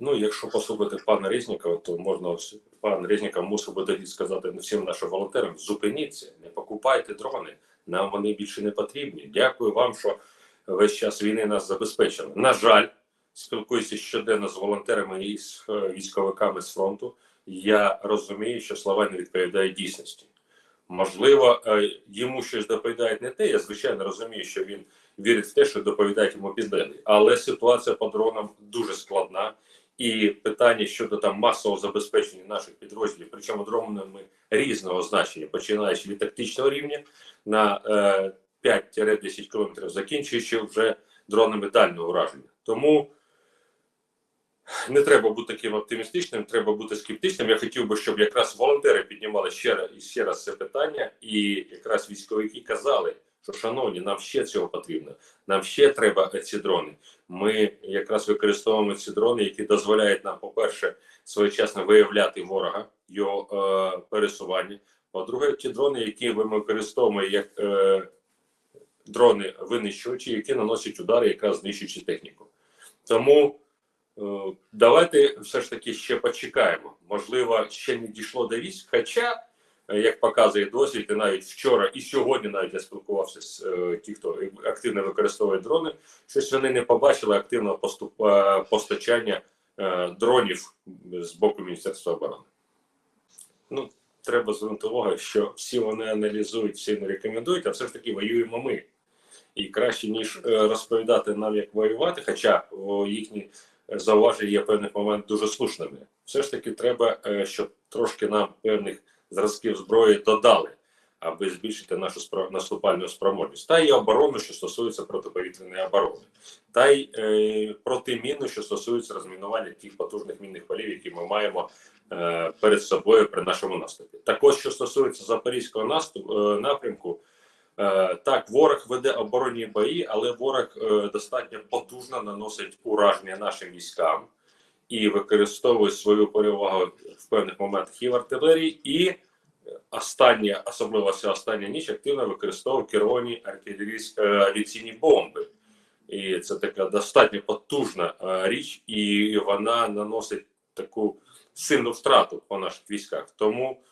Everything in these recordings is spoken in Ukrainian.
Ну, якщо послухати пана Резнікова, то можна пан Резніков мусив би тоді сказати всім нашим волонтерам: зупиніться, не покупайте дрони. Нам вони більше не потрібні. Дякую вам, що весь час війни нас забезпечили. На жаль, спілкуюся щоденно з волонтерами і з е, військовиками з фронту. Я розумію, що слова не відповідають дійсності. Можливо, е, йому щось доповідають не те. Я звичайно розумію, що він вірить в те, що доповідають йому підлеглі. Але ситуація по дронам дуже складна. І питання щодо там масового забезпечення наших підрозділів, причому дронами різного значення, починаючи від тактичного рівня на е, 5-10 кілометрів, закінчуючи вже дронами дальнього ураження. Тому не треба бути таким оптимістичним, треба бути скептичним. Я хотів би, щоб якраз волонтери піднімали ще раз і ще раз це питання, і якраз військовики казали, що шановні, нам ще цього потрібно. Нам ще треба ці дрони. Ми якраз використовуємо ці дрони, які дозволяють нам, по-перше, своєчасно виявляти ворога, його е, пересування. По-друге, ті дрони, які ми використовуємо як е, дрони винищувачі, які наносять удари, якраз знищуючи техніку. Тому е, давайте все ж таки ще почекаємо. Можливо, ще не дійшло до військ. Хоча, як показує досвід, і навіть вчора і сьогодні навіть я спілкувався з е, ті, хто активно використовує дрони, щось вони не побачили активного поступ, е, постачання е, дронів з боку Міністерства оборони. Ну, треба звернути увагу, що всі вони аналізують, всі не рекомендують, а все ж таки воюємо ми. І краще, ніж е, розповідати нам, як воювати, хоча їхні зауваження є в певний момент дуже слушними. Все ж таки, треба, е, щоб трошки нам певних зразків зброї додали, аби збільшити нашу спро- наступальну спроможність. Та й оборону, що стосується протиповітряної оборони, та й е, протимінну, що стосується розмінування тих потужних мінних полів, які ми маємо е, перед собою при нашому наступі. Також, що стосується запорізького наступу е, напрямку. Е, Так, ворог веде оборонні бої, але ворог е, достатньо потужно наносить ураження нашим військам і використовує свою перевагу в певних моментах і в артилерії, і е, остання, особливо ця остання ніч, активно використовує керовані артилерійські е, авіаційні бомби. І це така достатньо потужна е, річ, і вона наносить таку сильну втрату по наших військах. Тому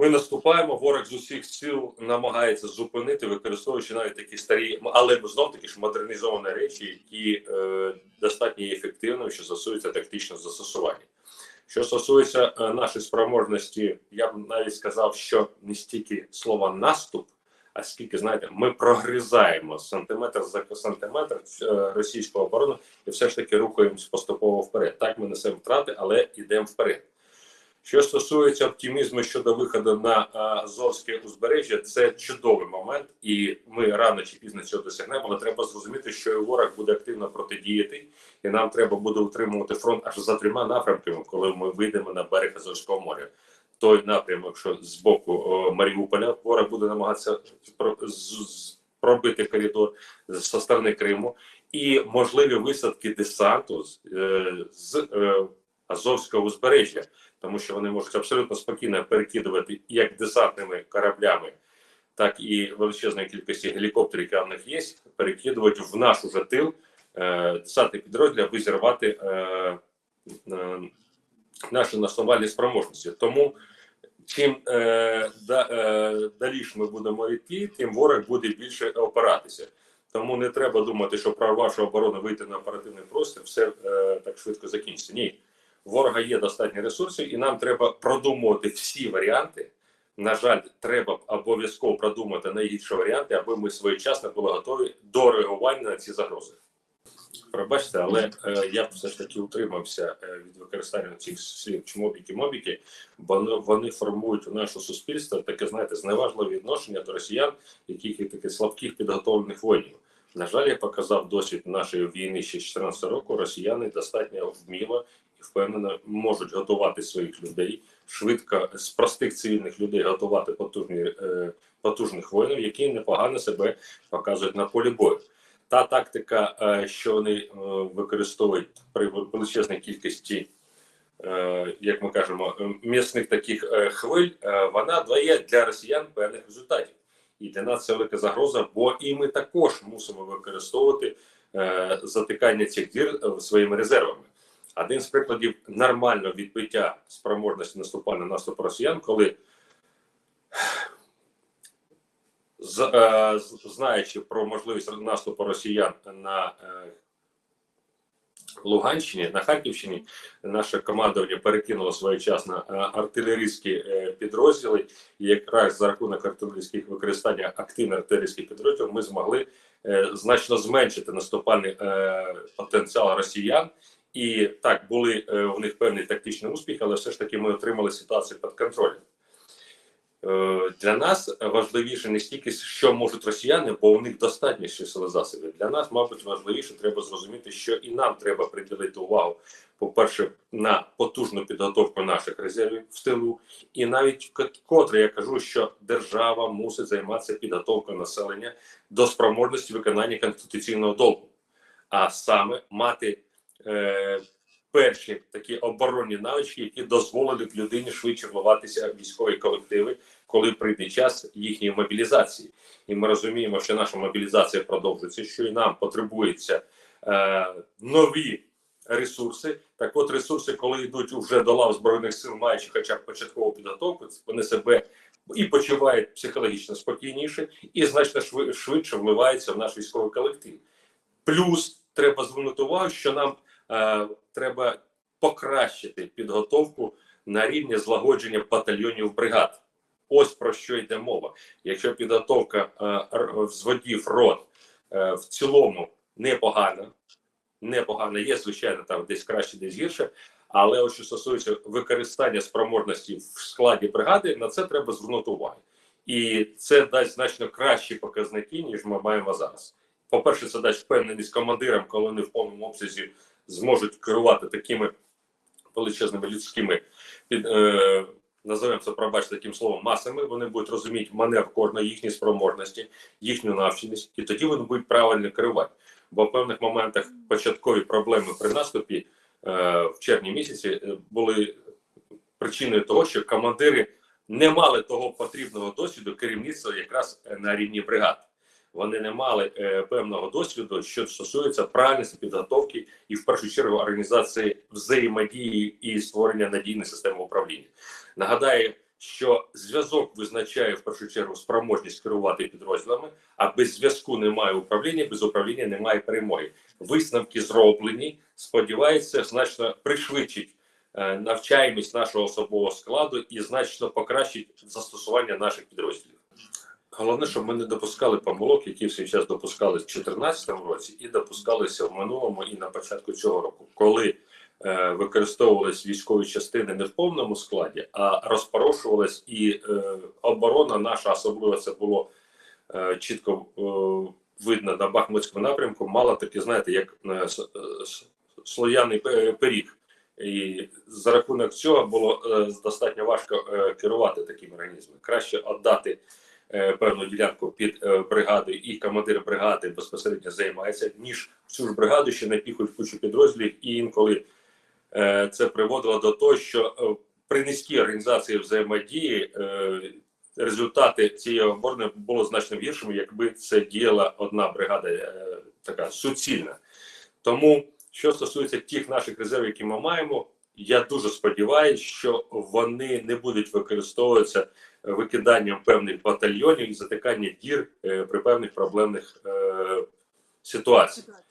ми наступаємо, ворог з усіх сил намагається зупинити, використовуючи навіть такі старі, але знов таки ж модернізовані речі, які е, достатньо є ефективними, що стосується тактичного застосування. Що стосується е, нашої спроможності, я б навіть сказав, що не стільки слова наступ, а скільки знаєте, ми прогризаємо сантиметр за сантиметр е, російську оборону і все ж таки рухаємось поступово вперед. Так ми несемо втрати, але йдемо вперед. Що стосується оптимізму щодо виходу на Азовське узбережжя, це чудовий момент, і ми рано чи пізно цього досягнемо. Але треба зрозуміти, що ворог буде активно протидіяти, і нам треба буде утримувати фронт аж за трьома напрямками, коли ми вийдемо на берег Азовського моря. Той напрямок, що з боку Маріуполя, ворог буде намагатися пробити коридор зі сторони Криму, і можливі висадки десанту з, е, е, Азовського узбережжя тому що вони можуть абсолютно спокійно перекидувати як десантними кораблями, так і величезної кількості гелікоптерів, які в них є, перекидувати в наш уже тил е, десантний підрозділ, аби зірвати е, е, наші наступальні спроможності. Тому чим е, да, даліше ми будемо йти, тим ворог буде більше опиратися. Тому не треба думати, що прорвавши оборону вийти на оперативний простір, все е, так швидко закінчиться. Ні ворога є достатньо ресурсів, і нам треба продумувати всі варіанти. На жаль, треба обов'язково продумати найгірші варіанти, аби ми своєчасно були готові до реагування на ці загрози. Пробачте, але е, я все ж таки утримався е, від використання цих слів чмобіки мобіки, бо вони, вони формують у наше суспільство таке, знаєте, зневажливе відношення до росіян, яких є таких слабких підготовлених воїнів. На жаль, я показав досвід нашої війни ще з 14 року. Росіяни достатньо вміло і впевнено можуть готувати своїх людей швидко з простих цивільних людей готувати потужні е, потужних воїнів, які непогано себе показують на полі бою. Та тактика, е, що вони е, використовують при величезній кількості, як ми кажемо, місних таких хвиль, вона дає для росіян певних результатів. І для нас це велика загроза, бо і ми також мусимо використовувати затикання цих дір своїми резервами. Один з прикладів нормального відбиття спроможності наступального наступу росіян, коли е, знаючи про можливість наступу росіян на е, Луганщині, на Харківщині, наше командування перекинуло своєчасно е, артилерійські підрозділи, і якраз за рахунок артилерійських використання активних артилерійських підрозділів ми змогли значно зменшити наступальний потенціал росіян. І так були е, у них певний тактичний успіх, але все ж таки ми отримали ситуацію під контролем. Е, Для нас важливіше не стільки, що можуть росіяни, бо у них достатньо ще сили засобів. Для нас, мабуть, важливіше треба зрозуміти, що і нам треба приділити увагу, по-перше, на потужну підготовку наших резервів в тилу, і навіть котре я кажу, що держава мусить займатися підготовкою населення до спроможності виконання конституційного долгу, а саме мати е, перші такі оборонні навички, які дозволили б людині швидше вливатися в військові колективи, коли прийде час їхньої мобілізації. І ми розуміємо, що наша мобілізація продовжується, що і нам потребуються е, нові ресурси. Так от ресурси, коли йдуть вже до лав збройних сил, маючи хоча б початкову підготовку, вони себе і почувають психологічно спокійніше, і значно шви- швидше вливаються в наш військовий колектив. Плюс треба звернути увагу, що нам треба покращити підготовку на рівні злагодження батальйонів бригад. Ось про що йде мова. Якщо підготовка е, взводів рот е, в цілому непогана, непогана, є, звичайно, там десь краще, десь гірше. Але от що стосується використання спроможності в складі бригади, на це треба звернути увагу. І це дасть значно кращі показники, ніж ми маємо зараз. По-перше, це дасть впевненість командирам, коли вони в повному обсязі зможуть керувати такими величезними людськими під е, називаємо це пробачте таким словом масами. Вони будуть розуміти маневр кожної їхні спроможності, їхню навченість, і тоді вони будуть правильно керувати. Бо в певних моментах початкові проблеми при наступі е, в червні місяці е, були причиною того, що командири не мали того потрібного досвіду керівництва якраз на рівні бригад. Вони не мали е, певного досвіду, що стосується правильності підготовки і в першу чергу організації взаємодії і створення надійної системи управління. Нагадаю, що зв'язок визначає в першу чергу спроможність керувати підрозділами, а без зв'язку немає управління, без управління немає перемоги. Висновки зроблені. Сподівається, значно пришвидшить е, навчаємість нашого особового складу і значно покращить застосування наших підрозділів. Головне, щоб ми не допускали помилок, які в свій час допускали в 2014 році, і допускалися в минулому і на початку цього року, коли е, використовувались військові частини не в повному складі, а розпорошувалась і е, оборона наша, особливо це було е, чітко е, видно на Бахмутському напрямку, мала таки, знаєте, як е, е, слояний пиріг. І за рахунок цього було е, достатньо важко е, керувати таким організмом. Краще віддати певну ділянку під е, бригаду, і командир бригади безпосередньо займається, ніж в цю ж бригаду ще напіхують кучу підрозділів, і інколи е, це приводило до того, що е, при низькій організації взаємодії е, результати цієї оборони було значно гіршими, якби це діяла одна бригада е, така суцільна. Тому, що стосується тих наших резервів, які ми маємо, я дуже сподіваюся, що вони не будуть використовуватися викиданням певних батальйонів і затикання дір е, при певних проблемних е, ситуаціях.